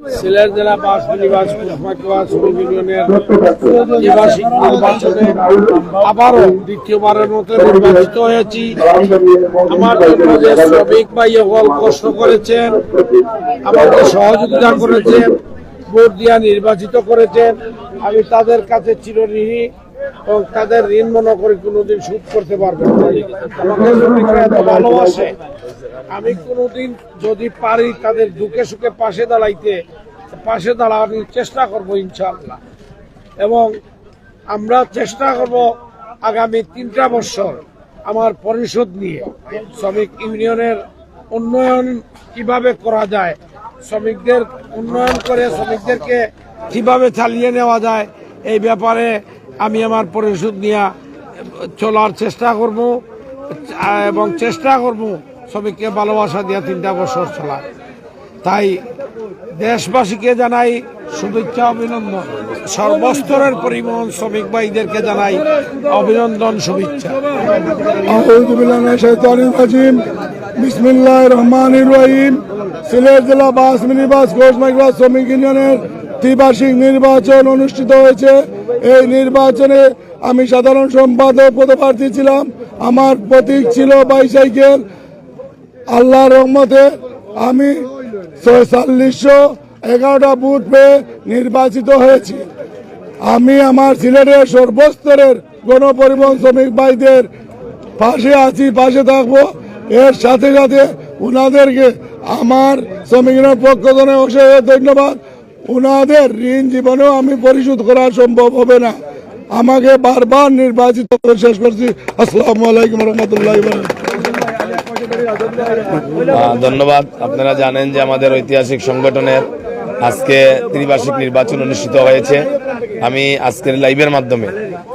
সিলেট জেলা বাস নিবাস শ্রমিক ইউনিয়নের নিবাসী নির্বাচনে আবারও দ্বিতীয়বারের মতো নির্বাচিত হয়েছি। আমার জন্য যে শ্রমিক ভাই হল কষ্ট করেছেন, আমাকে সহযোগিতা করেছেন, ভোট দিয়া নির্বাচিত করেছেন, আমি তাদের কাছে চিরঋণী। এবং তাদের ঋণ মনে করে কোনোদিন শোধ করতে পারব ভালোবাসে। আমি কোনোদিন যদি পারি তাদের দুঃখে সুখে পাশে দাঁড়াইতে, পাশে দাঁড়ানোর চেষ্টা করব ইনশাল্লাহ এবং আমরা চেষ্টা করব আগামী তিনটা বছর আমার পরিষদ নিয়ে শ্রমিক ইউনিয়নের উন্নয়ন কীভাবে করা যায়, শ্রমিকদের উন্নয়ন করে শ্রমিকদেরকে কীভাবে চালিয়ে নেওয়া যায়, এই ব্যাপারে আমি আমার পরিশোধ নিয়ে চলার চেষ্টা করব, এবং চেষ্টা করব শ্রমিককে ভালোবাসা দিয়ে তিনটা বছর চলা তাই দেশবাসীকে জানাই শুভেচ্ছা, অভিনন্দন। সর্বস্তরের পরিবহন শ্রমিক ভাইদেরকে জানাই অভিনন্দন, শুভেচ্ছা। আউযু বিল্লাহি মিনাশ শাইতানির রাজিম। বিসমিল্লাহির রহমানির রহিম। সিলেট জেলা বাস মিনিবাস, ঘোষ শ্রমিক ইউনিয়নের ত্রিবার্ষিক নির্বাচন অনুষ্ঠিত হয়েছে। এই নির্বাচনে আমি সাধারণ সম্পাদক পদপ্রার্থী ছিলাম। আমার প্রতীক ছিল বাইসাইকেল আল্লাহর রহমতে আমি ছয়চল্লিশশো এগারোটা বুথ পেয়ে নির্বাচিত হয়েছি। আমি আমার সিলেটের সর্বস্তরের গণপরিবহন শ্রমিক ভাইদের পাশে আছি, পাশে থাকব। এর সাথে সাথে ওনাদেরকে আমার শ্রমিকের পক্ষ ধন্যবাদ। উনাদের ঋণ জীবনেও আমি পরিশোধ করা সম্ভব হবে না। আমাকে বারবার নির্বাচিত করে শেষ করছি। আসসালামু আলাইকুম রহমতুল্লাহ ধন্যবাদ। আপনারা জানেন যে আমাদের ঐতিহাসিক সংগঠনের আজকে ত্রিবার্ষিক নির্বাচন অনুষ্ঠিত হয়েছে। আমি আজকের লাইভের মাধ্যমে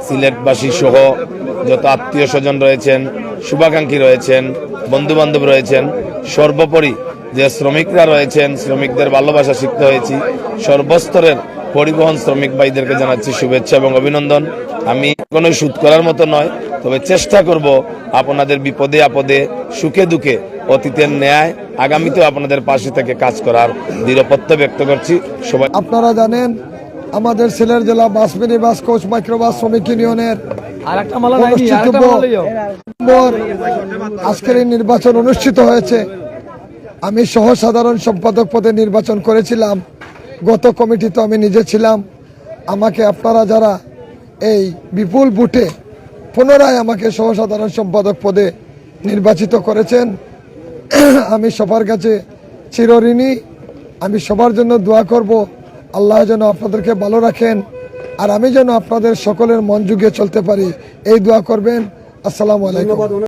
সিলেটবাসী সহ যত আত্মীয় স্বজন রয়েছেন, শুভাকাঙ্ক্ষী রয়েছেন বন্ধু বান্ধব রয়েছেন, সর্বোপরি যে শ্রমিকরা রয়েছেন শ্রমিকদের ভালোবাসা শিখতে হয়েছি। সর্বস্তরের পরিবহন শ্রমিক ভাইদেরকে জানাচ্ছি শুভেচ্ছা এবং অভিনন্দন। আমি কোনো সুদ করার মতো নয় তবে চেষ্টা করব আপনাদের বিপদে আপদে সুখে দুঃখে অতীতের ন্যায় আগামীতেও আপনাদের পাশে থেকে কাজ করার দৃঢ়পত্য ব্যক্ত করছি। সবাই আপনারা জানেন আমাদের সিলেট জেলা bus mini bus coach microbus শ্রমিক ইউনিয়নের আজকের এই নির্বাচন অনুষ্ঠিত হয়েছে। আমি সহ সাধারণ সম্পাদক পদে নির্বাচন করেছিলাম। গত কমিটিতে আমি নিজে ছিলাম। আমাকে আপনারা যারা এই বিপুল বুটে পুনরায় আমাকে সহ সাধারণ সম্পাদক পদে নির্বাচিত করেছেন, আমি সবার কাছে চিরঋণী। আমি সবার জন্য দোয়া করব। আল্লাহ যেন আপনাদেরকে ভালো রাখেন। আর আমি যেন আপনাদের সকলের মন যুগে চলতে পারি। এই দোয়া করবেন। আসসালামু আলাইকুম।